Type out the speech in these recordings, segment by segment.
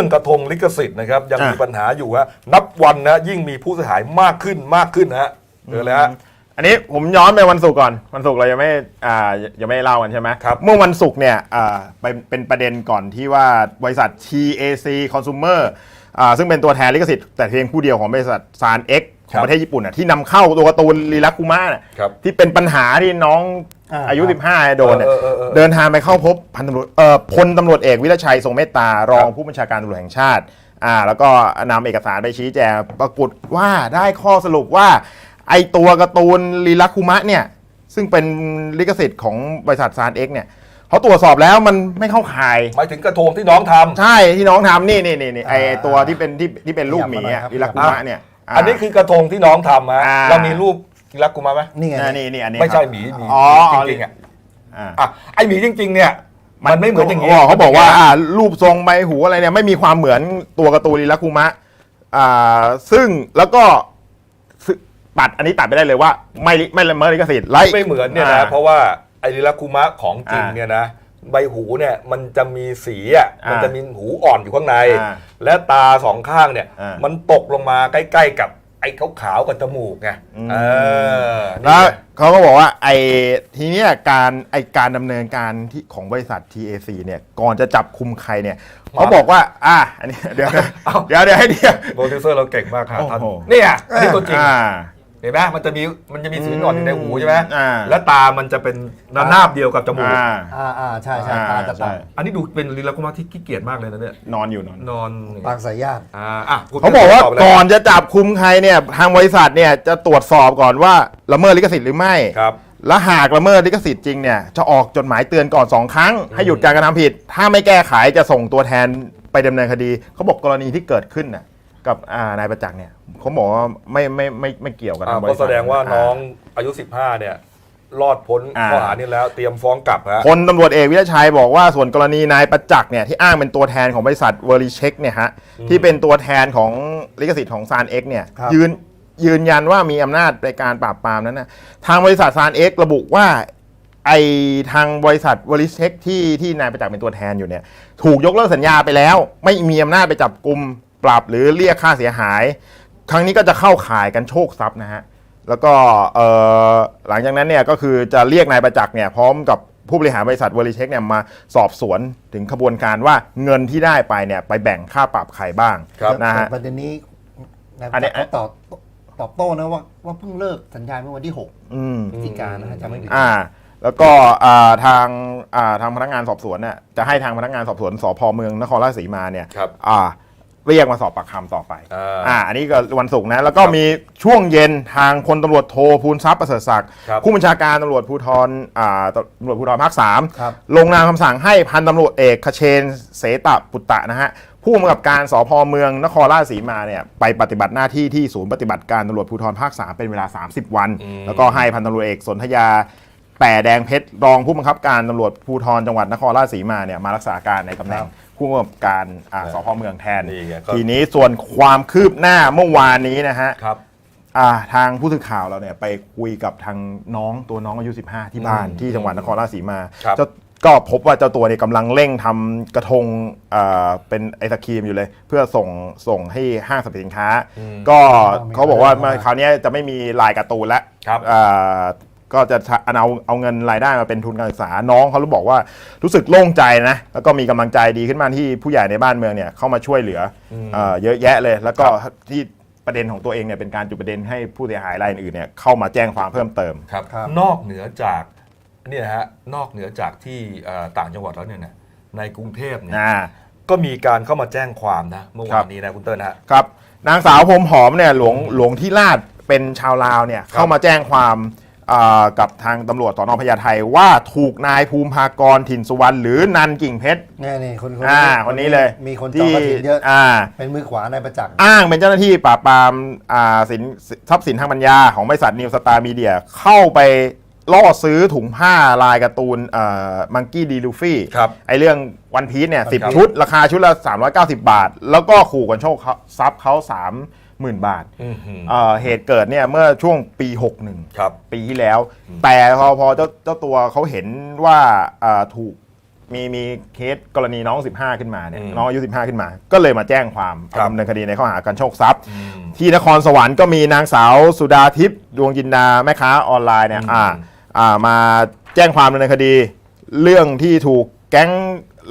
รื่องกระทงลิขสิทธิ์นะครับยังอะมีปัญหาอยู่ฮะนับวันนะยิ่งมีผู้เสียหายมากขึ้นมากขึ้นนะฮะเจอเลยฮะ อันนี้ผมย้อนไปวันศุกร์ก่อนวันศุกร์เรายังไม่อ่ายังไม่เล่ากันใช่ไหมครับ เมื่อวันศุกร์เนี่ยอ่าเป็นเป็นประเด็นก่อนที่ว่าบริษัท TAC Consumer อ่าซึ่งเป็นตัวแทนลิขสิทธิ์แต่เพียงผู้เดียวของบริษัทซานเอ็ก ขครัองบประเทศญี่ปุ่นน่ะที่นำเข้าตัวการ์ตูนลีลักคุมะน่ะครับที่เป็นปัญหาที่น้องอ่าอายุครับ15 โดนเนี่ยเออเออเออเดินทางไปเข้าพบพันตำรวจเอ่อพลตำรวจเอกวิรชัยทรงเมตตารองครับผู้บัญชาการตำรวจแห่งชาติอ่าแล้วก็นำเอกสารไปชี้แจงปรากฏว่าได้ข้อสรุปว่า ไอตัวการ์ตูนลีลักคุมะเนี่ยซึ่งเป็นลิขสิทธิ์ของบริษัทซานเอ็กเนี่ยเขาตรวจสอบแล้วมันไม่เข้าข่ายหมายถึงกระทงที่น้องทำใช่ที่น้องทำนี่นี่นี่นี่ไออ่าตัวที่เป็นที่ที่เป็นลูกหมีขยับมาหน่อยอะครับลีลักคุมะเนี่ยา อันนี้คือกระทงที่น้องทำฮะอ่า เรามีรูปรักกูมาไหมนี่ไงอ่านี่นี่อันนี้ไม่ใช่ครับหมีหมีอ๋อจริงๆอะอ่า อะไอหมีจริง ๆ เนี่ย มันไม่เหมือนอย่างนี้เขาบอกว่าอ่ารูปทรงใบหูอะไรเนี่ยไม่มีความเหมือนตัวการ์ตูนลีลาคุมะอ่าซึ่งแล้วก็ซึ่งตัดอันนี้ตัดไปได้เลยว่า ไม่ไม่ละเมิดลิขสิทธิ์ไล่ ไม่เหมือนเนี่ยนะเพราะว่าไอริลาคุมะของจริงเนี่ยนะ ใบหูเนี่ยมันจะมีสีอะอ่ามัมันจะมีหูอ่อนอยู่ข้างในอ่าและตาสองข้างเนี่ยอ่ามัมันตกลงมาใกล้ ๆ กับไอ้ขาวๆกับจมูกไงอืมเออแล้วนี่เขาก็บอกว่าไอ้ทีเนี้ยการไอ้การดำเนินการที่ของบริษัท TAC เนี่ยก่อนจะจับคุมใครเนี่ยเขาบอกว่า อะอันนี้เดี๋ยวเดี๋ยวเดี๋ยวให้เดียวโปรดิวเซอร์เราเก่งมากค่ะโอ้ท่านโหเนี่ยอันนี่ตัวจริงอ่า เห็นไหมมันจะมีมันจะมีสีหนอนอยู่ในหูใช่ไหมอ่า และตามันจะเป็นระนาบเดียวกับจมูก อ่า อ่าอ่าใช่ใช่อ่าตาจะใช่ปังอันนี้ดูเป็นลีลาคุมะที่ขี้เกียจมากเลยนะเนี่ยนอนอยู่นอน นอนปางสายญาติอ่าอะคุณเขาบอกว่าตไปเลยก่อนจะจับคุมใครเนี่ยทางบริษัทเนี่ยจะตรวจสอบก่อนว่าละเมิดลิขสิทธิ์หรือไม่ ครับ และหากละเมิดลิขสิทธิ์จริงเนี่ยจะออกจดหมายเตือนก่อนสองครั้ง ให้หยุดการกระทำผิด ถ้าไม่แก้ไขจะส่งตัวแทนไปดำเนินคดี เขาบอกกรณีที่เกิดขึ้นน่ะ กับอ่านายประจักษ์เนี่ยเขาบอกว่าไม่ไม่ไม่ไม่เกี่ยวกับอ่าทางบก็ริษัทแสดงว่าน้องาอายุ 15 เนี่ย รอดพ้นอ่าข้อหานี้แล้วเตรียมฟ้องกลับฮะ พลตำรวจเอกวิรชัยบอกว่าส่วนกรณีนายประจักษ์เนี่ยที่อ้างเป็นตัวแทนของบริษัทเวอร์ลิเช็คเนี่ยฮะที่เป็นตัวแทนของลิขสิทธิ์ของซานเอ็กเนี่ยครับ ยืนยืนยันว่ามีอำนาจในการปราบปรามนั้นนะทางบริษัทซานเอ็กระบุว่าไอทางบริษัทเวอร์ลิเช็คที่ที่นายประจักษ์เป็นตัวแทนอยู่เนี่ยถูกยกเลิกสัญญาไปแล้ว ไม่มีอำนาจไปจับกลุ่ม ปรับหรือเรียกค่าเสียหาย ครั้งนี้ก็จะเข้าข่ายกันโชคทรัพย์นะฮะแล้วก็เอ่อหลังจากนั้นเนี่ยก็คือจะเรียกนายประจักษ์เนี่ยพร้อมกับผู้บริหารบริษัทเวอร์ลิเช็คเนี่ยมาสอบสวนถึงขบวนการว่าเงินที่ได้ไปเนี่ยไปแบ่งค่าปรับใครบ้างครับนะฮะแต่ประเด็นนี้นายอันนี้เขาตอบตอบโต้นะว่าว่าเพิ่งเลิกสัญญาเมื่อวันที่อืม6พฤศจิกายนนะฮะจะไม่ผิดอ่าแล้วก็อ่าทางอ่าทางพนักงานสอบสวนเนี่ยจะให้ทางพนักงานสอบสวนสพเมืองนครราชสีมาเนี่ยครับอ่า เรียกมาสอบปากคำต่อไปอ่าอ่าอันนี้ก็วันศุกร์นะ แล้วก็ครับมีช่วงเย็นทางพลตำรวจโทภูลทรัพย์ประเสริฐศักดิ์ครับผู้บัญชาการตำรวจภูธรอ่าตำรวจภูธรภาคสามครับ ลงนามคำสั่งให้พันตำรวจเอกคเชนเสตะปุตตะนะฮะผู้กำกับการสพเมืองนครราชสีมาเนี่ยไปปฏิบัติหน้าที่ที่ศูนย์ปฏิบัติการตำรวจภูธรภาค3เป็นเวลา 30 วันอืมแล้วก็ให้พันตำรวจเอกสนธยา แต่แดงเพชรรองผู้บังคับการตำรวจภูธรจังหวัดนครราชสีมาเนี่ยมารักษาการในตำแหน่ง ผู้กำกับการอ่าสพเมืองแทน นี่ไงก็ ทีนี้ส่วนความคืบหน้าเมื่อวานนี้นะฮะ ครับ อ่าทางผู้สื่อข่าวเราเนี่ยไปคุยกับทางน้องตัวน้องอายุ 15 ที่บ้านอืมที่จังหวัดนครราชสีมาครับ เจ้าก็พบว่าเจ้าตัวเนี่ยกำลังเร่งทำกระทงอ่าเป็นไอศครีมอยู่เลย เพื่อส่งส่งให้ห้างสรรพสินค้า ก็เขาบอกว่ามาคราวเนี้ยจะไม่มีลายการ์ตูนแล้วครับ อ่า ก็จะเอาเอาเงินรายได้มาเป็นทุนการศึกษา น้องเขาบอกว่ารู้สึกโล่งใจนะ แล้วก็มีกำลังใจดีขึ้นมาที่ผู้ใหญ่ในบ้านเมืองเนี่ยเข้ามาช่วยเหลืออเอ่อเยอะแยะเลย แล้วก็ที่ประเด็นของตัวเองเนี่ยเป็นการจุดประเด็นให้ผู้เสียหายรายอื่นๆเนี่ยเข้ามาแจ้งความเพิ่มเติมครับครับนอกเหนือจากเนี่ยฮะนอกเหนือจากที่เอ่อต่างจังหวัดแล้วเนี่ยนะในกรุงเทพเนี่ยอ่าก็มีการเข้ามาแจ้งความนะเมื่อครัวานบนี้นะคุณเติ้ลนะฮะครับนางสาวผมหอมเนี่ยหลวงหลวงที่ลาดเป็นชาวลาวเนี่ยเข้ามาแจ้งความอ่า กับทางตำรวจสอนอพญาไทว่าถูกนายภูมิภากรถิ่นสุวรรณหรือนันกิ่งเพชร นี่นี่คนอ่าคนนี้เลยมีคนจองกระถิ่นเยอะอ่า เป็นมือขวานายประจักษ์อ้างเป็นเจ้าหน้าที่ปราบปรามอ่าสินทรัพย์สินทางปัญญาของบริษัทนิวสตาร์มีเดียเข้าไปล่อซื้อถุงผ้าลายการ์ตูนมังกี้ดีลูฟี่ครับไอเรื่องวันพี e เนี่ยสิครับชุด ราคาชุดละ 390 บาท แล้วก็ขู่กันโชคเขาทรัพย์เขา 30,000บาทอื้อหือเอ่อเหตุเกิดเนี่ยเมื่อช่วงปี 61 ครับ ปีที่แล้ว แต่พอพอเจ้าเจ้าตัวเขาเห็นว่าอ่าถูกมีมีเคสกรณีน้อง 15 ขึ้นมาเนี่ยอืมน้องอายุ 15 ขึ้นมา ก็เลยมาแจ้งความครับ ดำเนินคดีในข้อหาการโชคทรัพย์อืมที่นครสวรรค์ก็มีนางสาวสุดาทิพย์ดวงจินดาแม่ค้าออนไลน์เนี่ยอืมอ่าอ่ามาแจ้งความดำเนินคดี เรื่องที่ถูกแก๊ง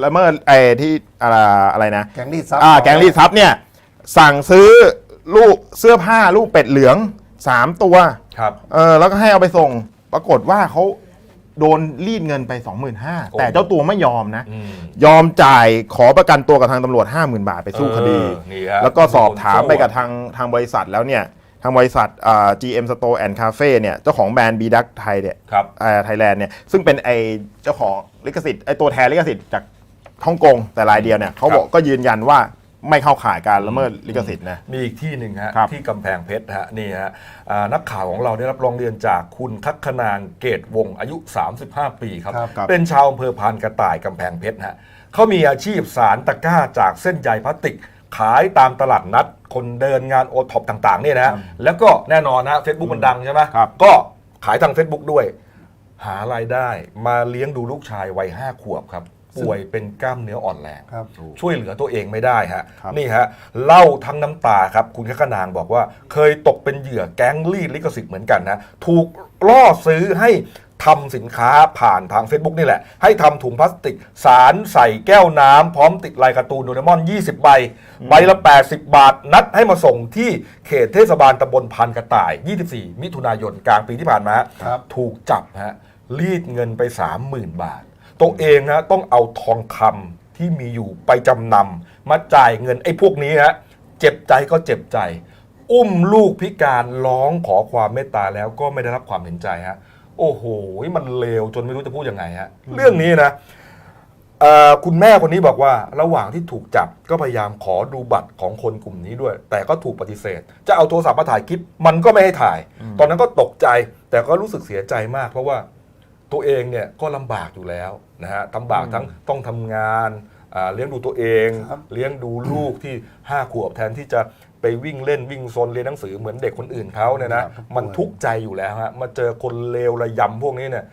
ละเมิดไอ้ที่อะไรอะไรนะ แก๊งรีดทรัพย์อ่าแก๊งรีดทรัพย์เนี่ยสั่งซื้อ ลูกเสื้อผ้าลูกเป็ดเหลือง3ตัว ครับ เออแล้วก็ให้เอาไปส่ง ปรากฏว่าเขาโดนรีดเงินไป 25,000แต่เจ้าตัวไม่ยอมนะ อืมยอมจ่ายขอประกันตัวกับทางตำรวจ 50,000 บาทไปสู้คดี เออนี่ฮะแล้วก็สอบถามไปกับคนโจ้ทางทางบริษัทแล้วเนี่ย ทางบริษัทอ่า GM Store and Cafe เนี่ย เจ้าของแบรนด์ B Duck ไทยเนี่ยครับ ไทยแลนด์เนี่ย ซึ่งเป็นไอเจ้าของลิขสิทธิ์ไอตัวแทนลิขสิทธิ์จากฮ่องกงแต่รายเดียวเนี่ยเขาบอกก็ยืนยันว่า ไม่เข้าข่ายการละเมิดลิขสิทธิ์นะ มีอีกที่หนึ่งฮะครับที่กำแพงเพชรฮะนี่ฮะอ่านักข่าวของเราได้รับร้องเรียนจากคุณทักขนางเกตวงศ์อายุ 35 ปีครับครับ เป็นชาวอำเภอพานกระต่ายกำแพงเพชรฮะเขามีอาชีพสารตะกร้าจากเส้นใยพลาสติก ขายตามตลาดนัด คนเดินงานโอท็อปต่างๆเนี่ยนะฮะแล้วก็แน่นอนนะเฟซบุ๊กมันดังใช่ไหมครับ ก็ขายทาง Facebook ด้วย หารายได้มาเลี้ยงดูลูกชายวัยห้าขวบครับ ป่วยเป็นกล้ามเนื้ออ่อนแรง ครับ ช่วยเหลือตัวเองไม่ได้ฮะ ครับนี่ฮะเล่าทั้งน้ำตาครับ คุณแค่ขนางบอกว่า เคยตกเป็นเหยื่อแก๊งรีดลิขสิทธิ์เหมือนกันนะ ถูกล่อซื้อให้ทำสินค้าผ่านทาง Facebook นี่แหละ ให้ทำถุงพลาสติก สารใส่แก้วน้ำพร้อมติดลายการ์ตูนโดเรมอน 20 ใบ ใบละ 80 บาท นัดให้มาส่งที่เขตเทศบาลตำบลพันกระต่าย 24 มิถุนายนกลางปีที่ผ่านมาครับ ถูกจับฮะรีดเงินไป 30,000 บาท ตัวเองนะต้องเอาทองคำที่มีอยู่ไปจำนำมาจ่ายเงินไอ้พวกนี้ฮะเจ็บใจก็เจ็บใจ อุ้มลูกพิการร้องขอความเมตตาแล้วก็ไม่ได้รับความเห็นใจฮะโอ้โหมันเลวจนไม่รู้จะพูดยังไงฮะเรื่องนี้นะคุณแม่คนนี้บอกว่าระหว่างที่ถูกจับก็พยายามขอดูบัตรของคนกลุ่มนี้ด้วย แต่ก็ถูกปฏิเสธ จะเอาโทรศัพท์มาถ่ายคลิปมันก็ไม่ให้ถ่าย ตอนนั้นก็ตกใจ แต่ก็รู้สึกเสียใจมากเพราะว่า ตัวเองเนี่ยก็ลำบากอยู่แล้วนะฮะลำบากทั้งต้องทำงานอ่าเลี้ยงดูตัวเอง ครับเลี้ยงดูลูกที่ 5 ขวบแทนที่จะไปวิ่งเล่นวิ่งซนเรียนหนังสือเหมือนเด็กคนอื่นเขาเนี่ยนะมันทุกข์ใจอยู่แล้วฮะมาเจอคนเลวระยำพวกนี้เนี่ย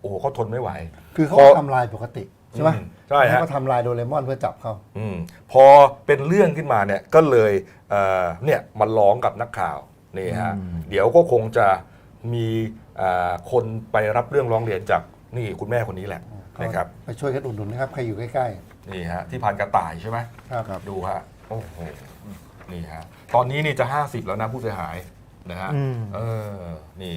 โอ้โหเขาทนไม่ไหว คือเขาพอทำลายปกติ ใช่ไหมอืมใช่ฮะ เขาก็ทำลายโดเรมอนเพื่อจับเขาอืมพอเป็นเรื่องขึ้นมาเนี่ยก็เลยเอ่อเนี่ยมาร้องกับนักข่าวนี่ฮะเดี๋ยวก็คงจะมีเอ่อ คนไปรับเรื่องร้องเรียนจากนี่คุณแม่คนนี้แหละนะครับไปช่วยกันอุดหนุนนะครับ ใครอยู่ใกล้นี่ฮะที่พันกระต่ายใช่ไหมๆครับดูฮะโอ้โหนี่ฮะตอนนี้นี่จะ 50 แล้วนะผู้เสียหายนะฮะอืมเออนี่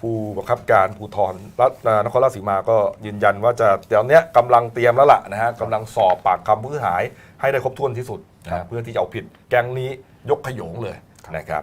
ผู้บังคับการภูธรรัฐนครราชสีมาก็ยืนยันว่าจะเดี๋ยวเนี้ยกำลังเตรียมแล้วล่ะนะฮะกำลังสอบปากคำผู้เสียหายให้ได้ครบถ้วนที่สุดนะฮะเพื่อที่จะเอาผิดแก๊งนี้ยกขโยงเลยนะครับ